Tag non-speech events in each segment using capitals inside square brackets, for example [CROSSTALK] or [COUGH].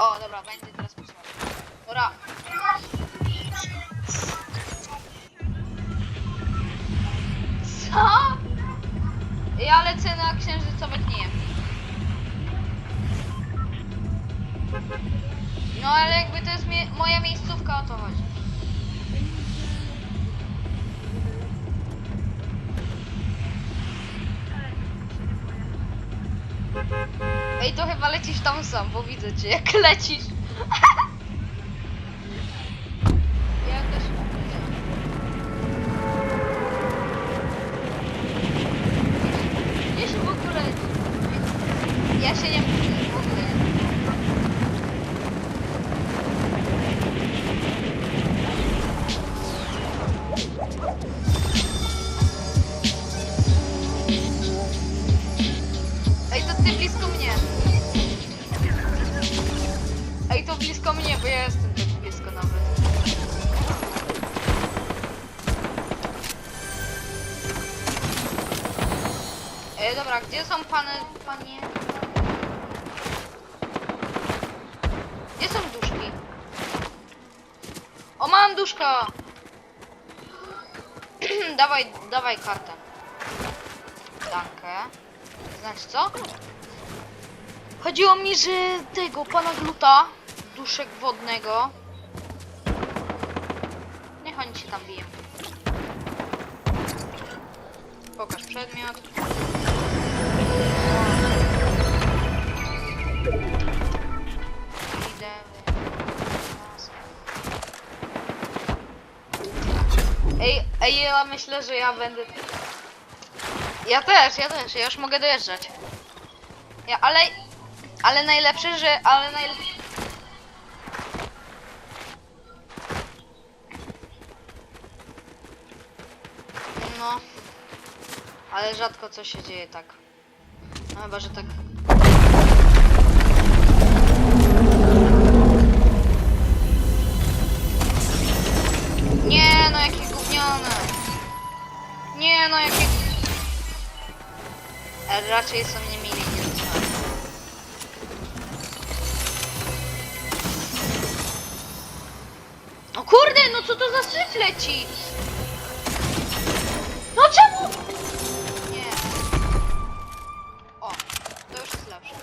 O, dobra, będzie teraz potrzebne. Dobra. Co? Ja lecę na księżycowe kniemki. No ale jakby to jest mie- moja miejscówka, o to chodzi. Ej, to chyba lecisz tam sam, bo widzę cię, jak lecisz. Pany, panie? Gdzie są duszki? O, mam duszka! [CLEARS THROAT] dawaj, dawaj kartę. Dankę. Znaczy co? Chodziło mi, że tego pana gluta, duszek wodnego. Niech oni się tam biją. Pokaż przedmiot. Ej, ja myślę, że ja będę... Ja też, ja też, ja już mogę dojeżdżać. Ja, ale... Ale najlepsze, że... Ale najlepsze... No... Ale rzadko co się dzieje tak. No chyba, że tak... Nie, no jakie gównione. Nie, no jakie... E, raczej są niemili nie O kurde, no co to za syf leci? No czemu? Nie. O, to już jest lepsze.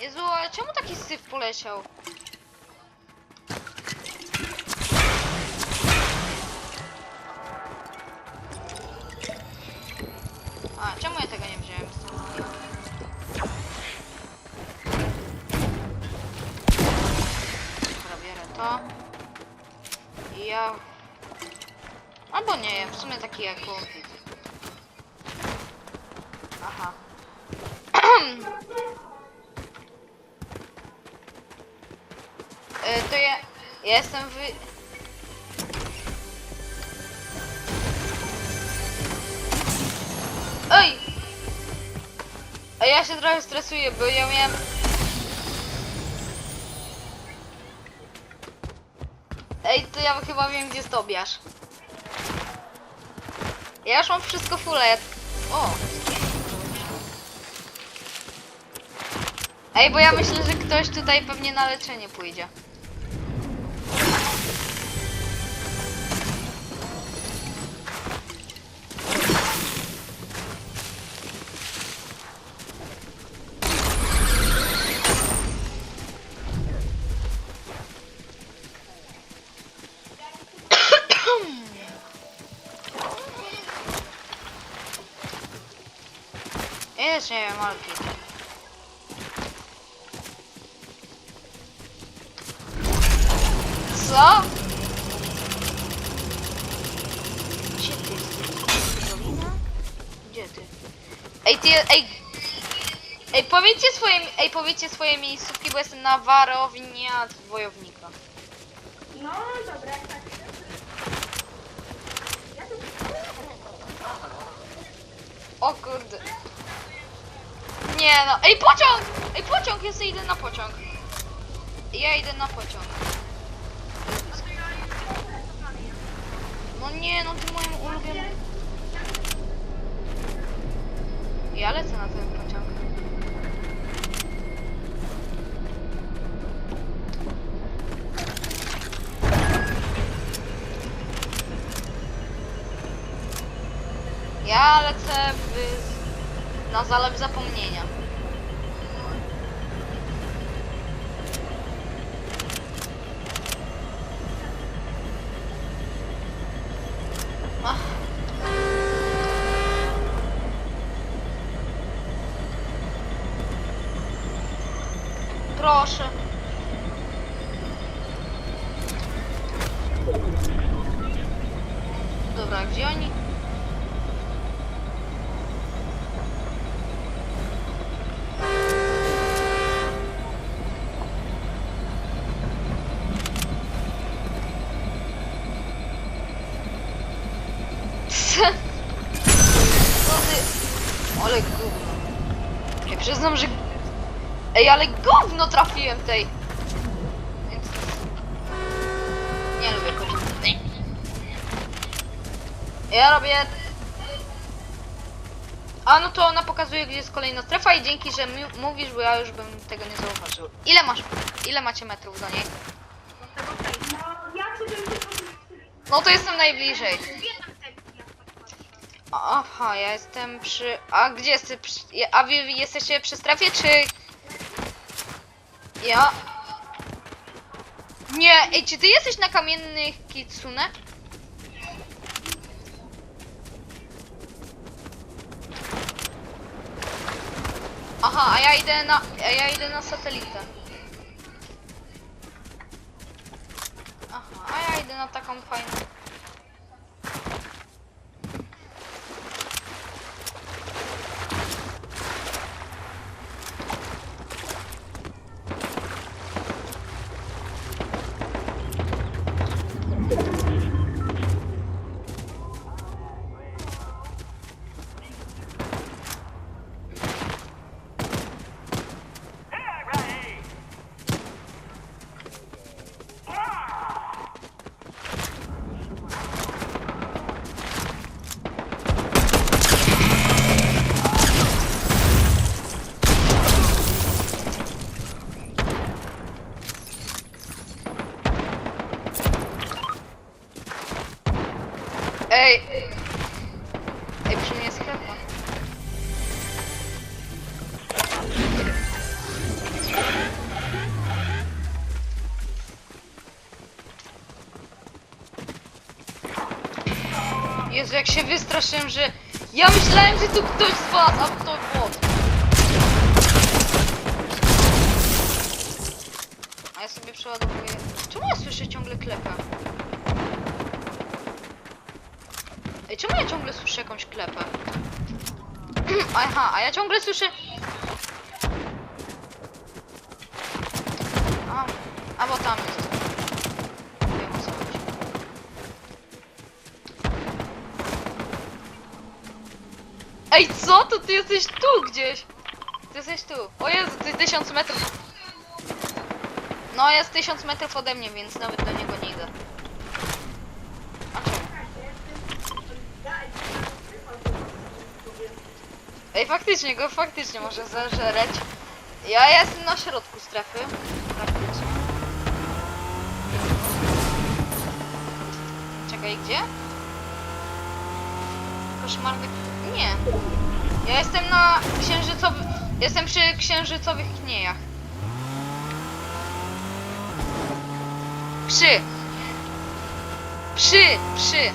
Jezu, ale czemu taki syf poleciał? To. Ja... Albo nie, w sumie taki jak on. Aha. E, to ja... Ja jestem wy... Ej! A ja się trochę stresuję, bo ja miałem... Ej, to ja chyba wiem, gdzie jest Tobiasz. Ja już mam wszystko full, ja... O! Ej, bo ja myślę, że ktoś tutaj pewnie na leczenie pójdzie. Też nie wiem, Alki. Co? Gdzie ty jesteś? Gdzie ty? Ej, ty, ej! Ej, powiedzcie swoje, ej, powiedzcie swoje miejscówki, bo jestem na warownia wojownika. No dobra, tak. O kurde. Nie no, ej pociąg! Ej pociąg, jest idę na pociąg. Ja idę na pociąg. No nie, no ty moim ulubionym... Ja lecę na ten pociąg. Ja lecę w na zalew zapomnienia. Ach. Proszę. Dobra, gdzie oni? No ty... Ale gówno. Ja przyznam, że... Ej, ale gówno trafiłem tej. Więc... Nie lubię kobiet. Ja robię... A no to ona pokazuje, gdzie jest kolejna strefa i dzięki, że mówisz, bo ja już bym tego nie zauważył. Ile masz... Ile macie metrów do niej? No, się No to jestem najbliżej. Aha, ja jestem przy... A gdzie jesteś? A wy jesteście przy strefie, czy... Ja... Nie, ej, czy ty jesteś na kamiennych kitsune? Aha, a ja idę na... A ja idę na satelitę. Aha, a ja idę na taką fajną... Ej! Ej, przy mnie jest sklepa. Jezu, jak się wystraszyłem, że... Ja myślałem, że tu ktoś z was, a to bot. A ja sobie przeładowuję... Czemu ja słyszę ciągle klepę? Ej, czemu ja ciągle słyszę jakąś klepę? [CLEARS THROAT] Aha, a ja ciągle słyszę... A, a bo tam jest. Ej, co? To ty jesteś tu gdzieś. Ty jesteś tu. O Jezu, jest 1000 metrów. No, jest 1000 metrów ode mnie, więc nawet do niego nie idę. A czemu? Ej, faktycznie go faktycznie może zażereć. Ja jestem na środku strefy. Praktycznie. Czekaj, gdzie? Koszmarny... Nie. Ja jestem na księżycowy... Jestem przy księżycowych kniejach. Przy. Przy, przy.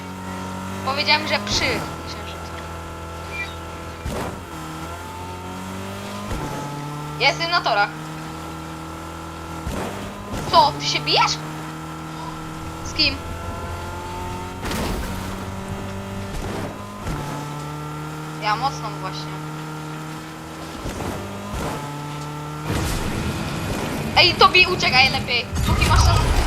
Powiedziałem, że przy księżycu. Ja jestem na torach. Co? Ty się bijesz? Z kim? Ja mocną właśnie. Ej, tobie uciekaj lepiej, póki masz czas.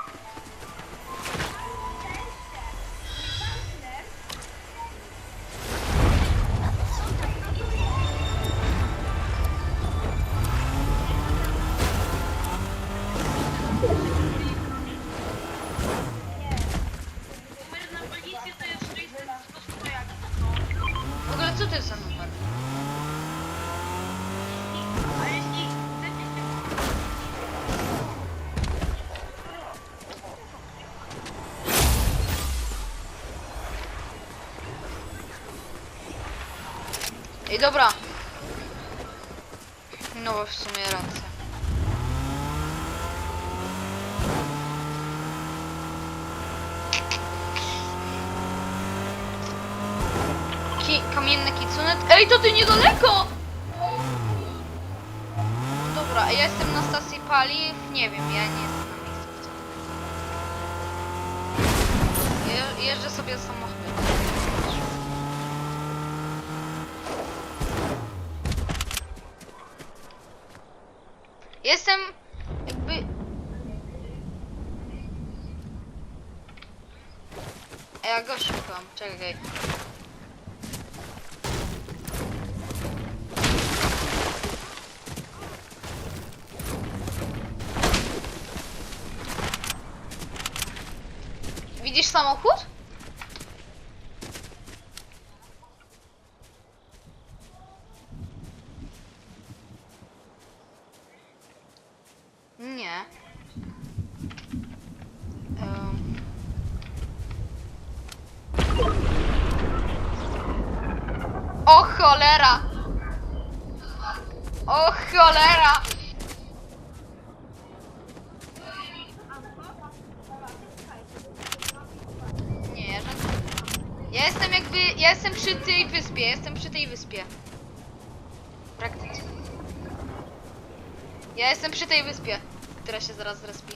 Ej, dobra. No bo w sumie racja. Ki kamienny kicunet. Ej, to ty niedaleko! Dobra, ja jestem na stacji paliw. Nie wiem, ja nie jestem na miejscu. Je jeżdżę sobie samochodem. Jestem jakby... Ej, Ja go szukam, czekaj. Widzisz samochód? Nie. Em. O cholera! O cholera! Nie, żadne. Ja jestem jakby, ja jestem przy tej wyspie, jestem przy tej wyspie. Praktycznie. Ja jestem przy tej wyspie, która się zaraz zrespi.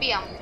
Nie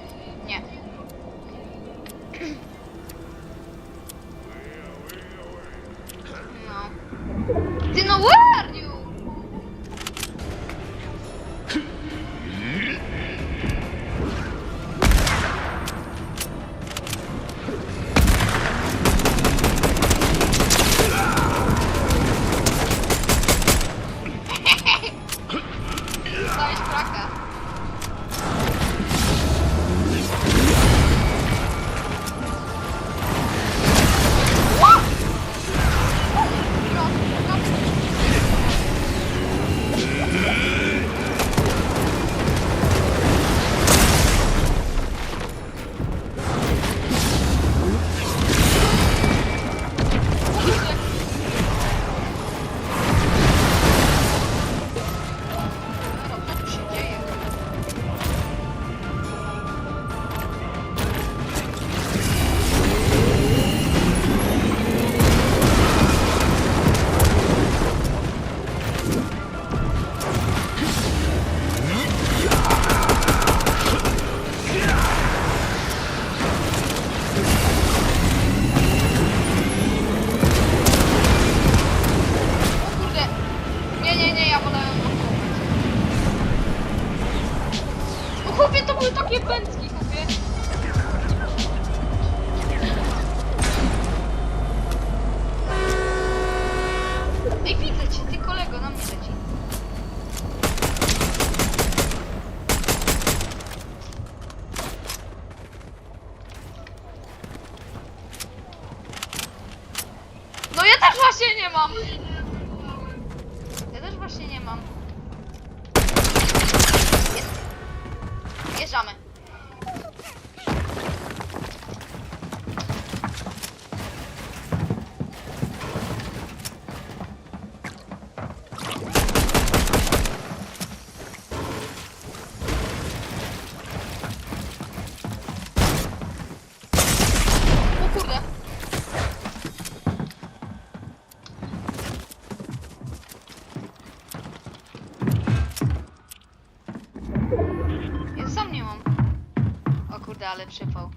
też właśnie nie mam. Ja też właśnie nie mam. Jest. Wjeżdżamy. Ale przypał.